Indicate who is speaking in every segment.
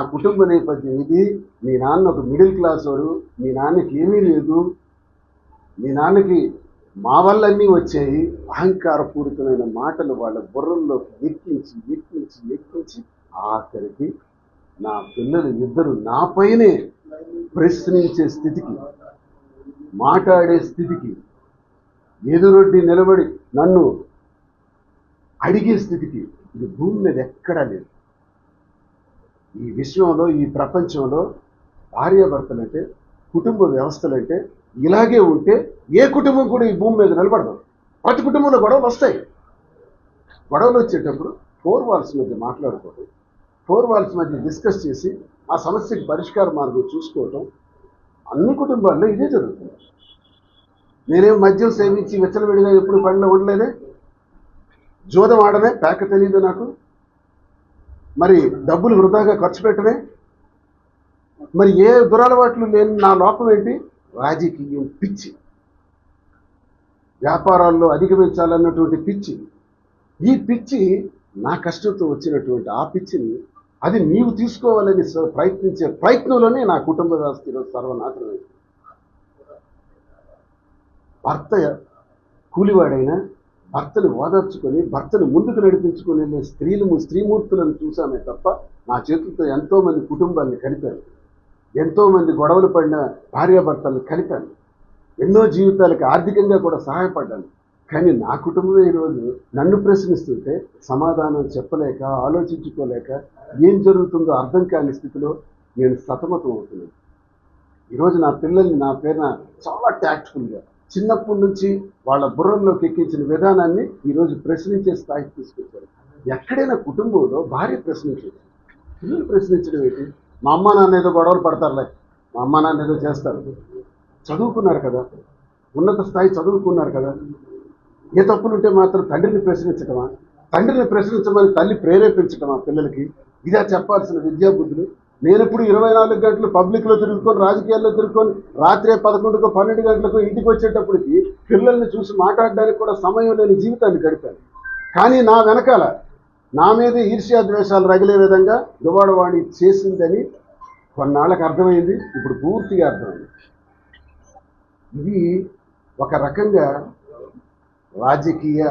Speaker 1: ఆ కుటుంబ నేపథ్యం ఇది. మీ నాన్న ఒక మిడిల్ క్లాస్ వాడు. మీ నాన్నకి ఏమీ లేదు. మీ నాన్నకి మా వల్లన్నీ వచ్చాయి. అహంకారపూరితమైన మాటలు వాళ్ళ బుర్రల్లోకి ఎక్కించి ఎక్కించి ఎక్కించి ఆఖరికి నా పిల్లలు ఇద్దరు నాపైనే ప్రశ్నించే స్థితికి మాట్లాడే స్థితికి ఎదురొడ్డి నిలబడి నన్ను అడిగే స్థితికి ఇది భూమి మీద ఎక్కడా లేదు. ఈ విశ్వంలో ఈ ప్రపంచంలో భార్యాభర్తలంటే కుటుంబ వ్యవస్థలంటే ఇలాగే ఉంటే ఏ కుటుంబం కూడా ఈ భూమి మీద నిలబడదు. ప్రతి కుటుంబంలో గొడవలు వస్తాయి. గొడవలు వచ్చేటప్పుడు ఫోర్ వాల్స్ మధ్య మాట్లాడుకోవడం ఫోర్ వాల్స్ మధ్య డిస్కస్ చేసి ఆ సమస్యకి పరిష్కార మార్గం చూసుకోవటం అన్ని కుటుంబాల్లో ఇదే జరుగుతుంది. నేనేం మద్యం సేవించి విచ్చలవిడిగా ఎప్పుడు పనిలో ఉండలేదే జోదం ఆడనే ప్యాక తెలియదు నాకు. మరి డబ్బులు వృధాగా ఖర్చు పెట్టనే మరి ఏ దురలవాట్లు లేని నా లోపం ఏంటి? రాజకీయం పిచ్చి. వ్యాపారాల్లో అధిగమించాలన్నటువంటి పిచ్చి. ఈ పిచ్చి నా కష్టంతో వచ్చినటువంటి ఆ పిచ్చిని అది నీవు తీసుకోవాలని స- ప్రయత్నించే ప్రయత్నంలోనే నా కుటుంబ వ్యవస్థ ఈరోజు సర్వనాశనమైంది. భర్త కూలివాడైనా భర్తను ఓదార్చుకొని భర్తను ముందుకు నడిపించుకొని నేను స్త్రీలు స్త్రీమూర్తులను చూశామే తప్ప నా చేతులతో ఎంతో మంది కుటుంబాన్ని కలిపాను ఎంతోమంది గొడవలు పడిన భార్యాభర్తలను కలిపాను. ఎన్నో జీవితాలకు ఆర్థికంగా కూడా సహాయపడ్డాను. కానీ నా కుటుంబమే ఈరోజు నన్ను ప్రశ్నిస్తుంటే సమాధానం చెప్పలేక ఆలోచించుకోలేక ఏం జరుగుతుందో అర్థం కాని స్థితిలో నేను సతమతం అవుతున్నాను. ఈరోజు నా పిల్లల్ని నా పేరున చాలా ట్యాక్ట్ఫుల్గా చిన్నప్పటి నుంచి వాళ్ళ బుర్రంలోకి ఎక్కించిన విధానాన్ని ఈరోజు ప్రశ్నించే స్థాయికి తీసుకొచ్చారు. ఎక్కడైనా కుటుంబంలో భార్య ప్రశ్నించేది పిల్లలు ప్రశ్నించడం ఏంటి? మా అమ్మ నాన్న ఏదో గొడవలు పడతారులే. మా అమ్మ నాన్న ఏదో చేస్తారు. చదువుకున్నారు కదా. ఉన్నత స్థాయి చదువుకున్నారు కదా. ఏ తప్పులుంటే మాత్రం తండ్రిని ప్రశ్నించటమా? తండ్రిని ప్రశ్నించమని తల్లి ప్రేరేపించటమా పిల్లలకి? ఇదా చెప్పాల్సిన విద్యాబుద్ధులు నేను ఇప్పుడు ఇరవై నాలుగు గంటలు పబ్లిక్లో తిరుగుకొని రాజకీయాల్లో తిరుగుకొని రాత్రి పదకొండుకు పన్నెండు గంటలకు ఇంటికి వచ్చేటప్పటికి పిల్లల్ని చూసి మాట్లాడడానికి కూడా సమయం లేని జీవితాన్ని గడిపాను. కానీ నా వెనకాల నా మీద ఈర్ష్యాద్వేషాలు రగిలే విధంగా దువాడవాణి చేసిందని కొన్నాళ్ళకి అర్థమైంది. ఇప్పుడు పూర్తిగా అర్థమైంది. ఇది ఒక రకంగా రాజకీయ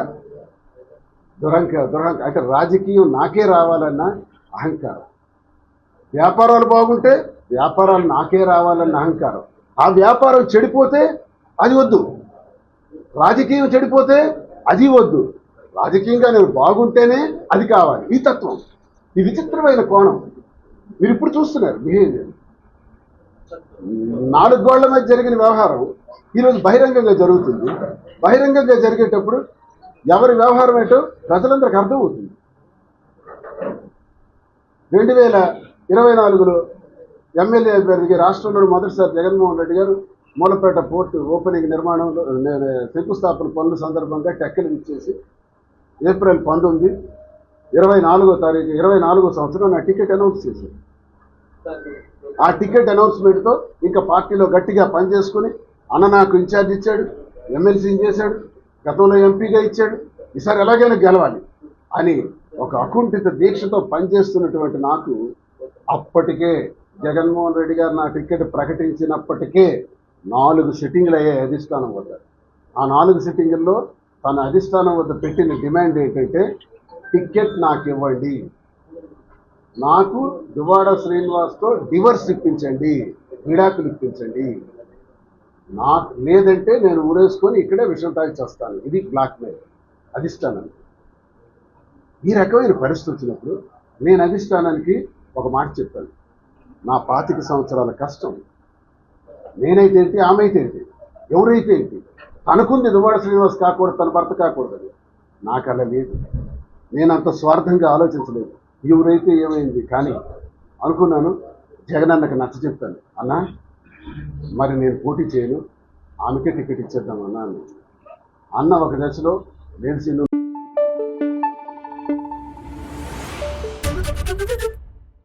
Speaker 1: దురంక దురంక అంటే రాజకీయం నాకే రావాలన్న అహంకారం. వ్యాపారాలు బాగుంటే వ్యాపారాలు నాకే రావాలన్న అహంకారం. ఆ వ్యాపారం చెడిపోతే అది వద్దు. రాజకీయం చెడిపోతే అది వద్దు. రాజకీయంగా నేను బాగుంటేనే అది కావాలి. ఈ తత్వం. ఈ విచిత్రమైన కోణం. మీరు ఇప్పుడు చూస్తున్నారు బిహేవియర్. నాలుగు గోళ్ళ మధ్య జరిగిన వ్యవహారం ఈరోజు బహిరంగంగా జరుగుతుంది. బహిరంగంగా జరిగేటప్పుడు ఎవరి వ్యవహారం ఏంటో ప్రజలందరికీ అర్థమవుతుంది. రెండు వేల ఇరవై నాలుగులో ఎమ్మెల్యే అభ్యర్థికి రాష్ట్రంలో మొదటిసారి జగన్మోహన్ రెడ్డి గారు మూలపేట పోర్టు ఓపెనింగ్ నిర్మాణంలో శంకుస్థాపన పనుల సందర్భంగా టెక్కలు ఇచ్చేసి ఏప్రిల్ పంతొమ్మిది ఇరవై నాలుగో తారీఖు ఇరవై నాలుగో సంవత్సరం నా టికెట్ అనౌన్స్ చేశారు. ఆ టికెట్ అనౌన్స్మెంట్తో ఇంకా పార్టీలో గట్టిగా పనిచేసుకుని అన్న నాకు ఇన్ఛార్జ్ ఇచ్చాడు ఎమ్మెల్సీని చేశాడు గతంలో ఎంపీగా ఇచ్చాడు ఈసారి ఎలాగైనా గెలవాలి అని ఒక అకుంఠిత దీక్షతో పనిచేస్తున్నటువంటి నాకు అప్పటికే జగన్మోహన్ రెడ్డి గారు నా టికెట్ ప్రకటించినప్పటికే నాలుగు సిట్టింగ్లు అయ్యాయి అధిష్టానం వద్ద. ఆ నాలుగు సిట్టింగుల్లో తన అధిష్టానం వద్ద పెట్టిన డిమాండ్ ఏంటంటే టికెట్ నాకు ఇవ్వండి. నాకు దువాడ శ్రీనివాస్తో డివర్స్ ఇప్పించండి విడాకులు ఇప్పించండి. నా లేదంటే నేను ఊరేసుకొని ఇక్కడే విషయం తాగి చేస్తాను. ఇది బ్లాక్మెయిల్ అధిష్టానం. ఈ రకమైన పరిస్థితి వచ్చినప్పుడు నేను అధిష్టానానికి ఒక మాట చెప్పాను. నా పాతిక సంవత్సరాల కష్టం. నేనైతే ఏంటి? ఆమె అయితే ఏంటి? ఎవరైతే ఏంటి? తనకుంది దువాడ శ్రీనివాస్ కాకూడదు తన భర్త కాకూడదు నాకు అలా లేదు. నేను అంత స్వార్థంగా ఆలోచించలేదు. ఎవరైతే ఏమైంది? కానీ అనుకున్నాను జగన్ అన్నకు నచ్చ చెప్తాను. అన్నా మరి నేను పోటీ చేయను. ఆమెకే టికెట్ ఇచ్చేద్దాం అన్నా అన్న ఒక దశలో నేను